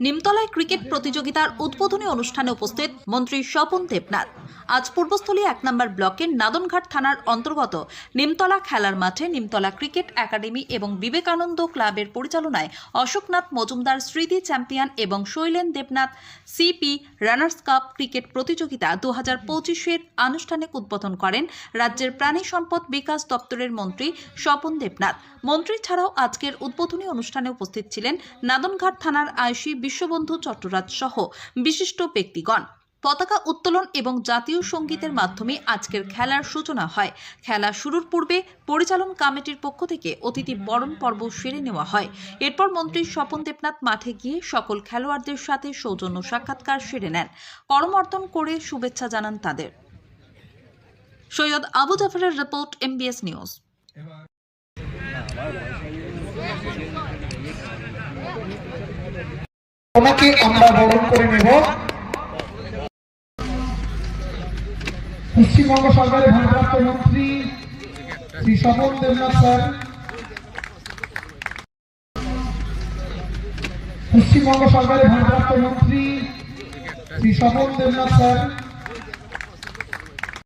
নিমতলায় cricket প্রতিযোগিতার উদ্বোধনী অনুষ্ঠানে উপস্থিত মন্ত্রী স্বপন দেবনাথ। আজ পূর্বস্থলী এক নম্বর ব্লকের নাদনঘাট থানার অন্তর্গত নিমতলা খেলার মাঠে নিমতলা ক্রিকেট একাডেমি এবং বিবেকানন্দ ক্লাবের পরিচালনায় অশোকনাথ মজুমদার স্মৃতি চ্যাম্পিয়ন এবং Sailen Debnath CP runners cup cricket প্রতিযোগিতা দু হাজার পঁচিশের আনুষ্ঠানিক উদ্বোধন করেন রাজ্যের প্রাণী সম্পদ বিকাশ দপ্তরের মন্ত্রী স্বপন দেবনাথ। মন্ত্রী ছাড়াও আজকের উদ্বোধনী অনুষ্ঠানে উপস্থিত ছিলেন নাদনঘাট থানার আইসি বিশ্ববন্ধু চট্টরাজ সহ বিশিষ্ট ব্যক্তিগণ। পতাকা উত্তোলন এবং জাতীয় সঙ্গীতের মাধ্যমে আজকের খেলার সূচনা হয়। খেলা শুরুর পূর্বে পরিচালন কমিটির পক্ষ থেকে অতিথি বরণ পর্ব সেরে নেওয়া হয়। এরপর মন্ত্রী স্বপন দেবনাথ মাঠে গিয়ে সকল খেলোয়াড়দের সাথে সৌজন্য সাক্ষাৎকার সেরে নেন। করমর্দন করে শুভেচ্ছা জানান তাদের। সৈয়দ আবু জাফরের রিপোর্ট এমবিএস নিউজ। ওনাকে আমরা বরণ করে নেব। পশ্চিমবঙ্গ সরকারের ভারপ্রাপ্ত মন্ত্রী শ্রী স্বপন দেবনাথ স্যার, পশ্চিমবঙ্গ সরকারের ভারপ্রাপ্ত মন্ত্রী শ্রী স্বপন দেবনাথ স্যার